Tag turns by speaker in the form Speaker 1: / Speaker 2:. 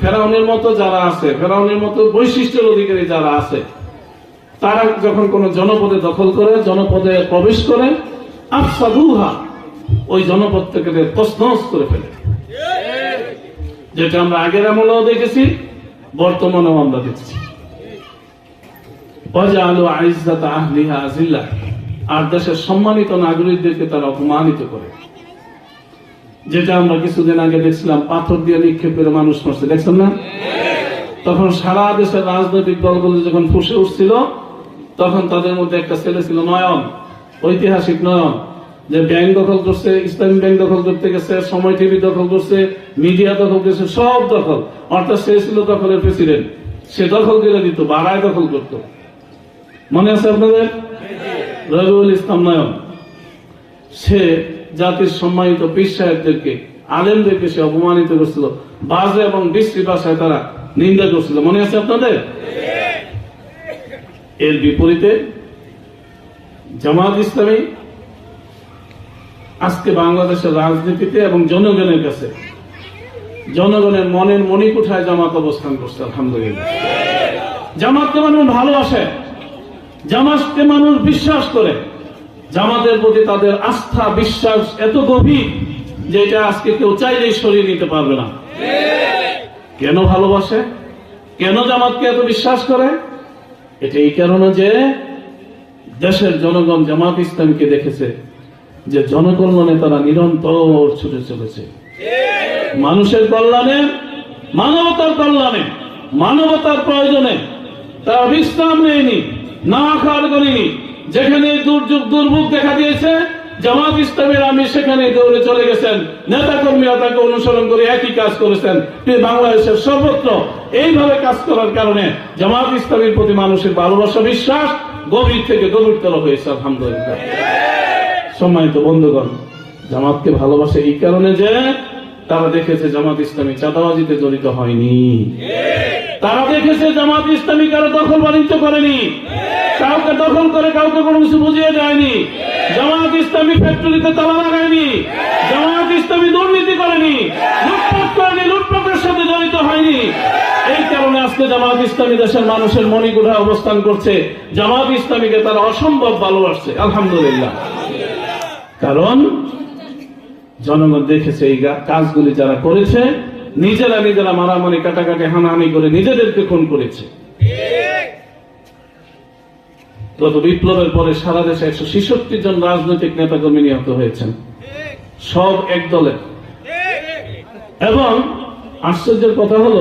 Speaker 1: ফেরাউনের মতো যারা আছে, ফেরাউনের মতো বৈশিষ্ট্যের অধিকারী যারা আছে, তারা যখন কোন জনপদে দখল করে, জনপদে প্রবেশ করে, আফসাদুহা ওই জনপদ থেকে তসনস করে ফেলে। যেটা আমরা আগের আমলেও দেখেছি, বর্তমানেও আমরা দেখছি। আলো আইজাত আহলিহা আজিল্লা আর দেশের সম্মানিত নাগরিকদেরকে তারা অপমানিত করে। যেটা আমরা কিছুদিন আগে দেখছিলাম পাথর দিয়ে নিক্ষেপ করে মানুষ মরছে দেখছেন না? তখন সারা দেশের রাজনৈতিক দলগুলো যখন ফুসে উঠছিল তখন তাদের মধ্যে একটা ছেলে ছিল নয়ন ঐতিহাসিক নয়ন যে ব্যাংক দখল করছে ইসলামী ব্যাংক দখল করতে গেছে সময় টিভি দখল করছে মিডিয়া দখল করছে সব দখল। অর্থাৎ সে ছিল দখলের প্রেসিডেন্ট সে দখল করে দিত বাড়ায় দখল করত। মনে আছে আপনাদের? রবিউল ইসলাম নয়ন। সে জাতির সম্মানিত পীর সাহেবদেরকে, আলেমদেরকে সে অপমানিত করছিল। বাজে এবং বিশ্রী ভাষায় তারা নিন্দা করছিল। মনে আছে আপনাদের? এর বিপরীতে জামাত ইসলামী আজকে বাংলাদেশের রাজনীতিতে এবং জনগণের কাছে, জনগণের মনের মণিকুঠায় জামাত অবস্থান করছে, আলহামদুলিল্লাহ। জামাতকে মানুষ ভালোবাসে, জামাতকে মানুষ বিশ্বাস করে। জামাতের প্রতি তাদের আস্থা, বিশ্বাস এত গভীর যে এটা আজকে কেউ চাইলেই সরিয়ে নিতে পারবে না। কেন ভালোবাসে? কেন জামাতকে এত বিশ্বাস করে? এটা এই কারণে যে দেশের জনগণ জামাত ইসলামকে দেখেছে যে জনকল্যাণে তারা নিরন্তর ছুটে চলেছে। মানুষের কল্যাণে, মানবতার কল্যাণে, মানবতার প্রয়োজনে তারা বিশ্রাম নেয়নি, না খাওয়ার করেনি যেখানে দুর্যোগ দুর্ভোগ দেখা দিয়েছে জামাত ইসলামের আমি সেখানে দৌড়ে চলে গেছেন। নেতা কর্মীরা তাকে অনুসরণ করে একই কাজ করেছেন। তিনি বাংলাদেশের সর্বত্র এইভাবে কাজ করার কারণে জামাত ইসলামের প্রতি মানুষের ভালোবাসা বিশ্বাস গভীর থেকে গভীরতর হয়েছে আলহামদুলিল্লাহ। সম্মানিত বন্ধুগণ জামাতকে ভালোবাসে এই কারণে যে তারা দেখেছে জামাত ইসলামী চাঁদাবাজিতে জড়িত হয়নি। তারা দেখেছে জামাত ইসলামী কারও দখল বাণিজ্য করেনি। কাউকে দখল করে কাউকে কোনো কিছু বুঝিয়ে যায়নি জামাত ইসলামী ফ্যাক্টরিতে তালা লাগায়নি। জামাত ইসলামী দুর্নীতি করেনি। লুটপাট করেনি, লুটপাটের সাথে জড়িত হয়নি। এই কারণে আজকে জামাত ইসলামী দেশের মানুষের মণিকুঠা অবস্থান করছে। জামাত ইসলামীকে তারা অসম্ভব ভালোবাসছে। আলহামদুলিল্লাহ। কারণ জনগণ দেখেছে এই কাজগুলি যারা করেছে, নিজেরা নিজেরা মারামারি, কাটাকাটি, হানাহানি করে নিজেদেরকে খুন করেছে। গত বিপ্লবের পরে সারা দেশে একশো ছেষট্টি জন রাজনৈতিক নেতাকর্মী নিহত হয়েছেন। সব এক দলের। এবং আশ্চর্যের কথা হলো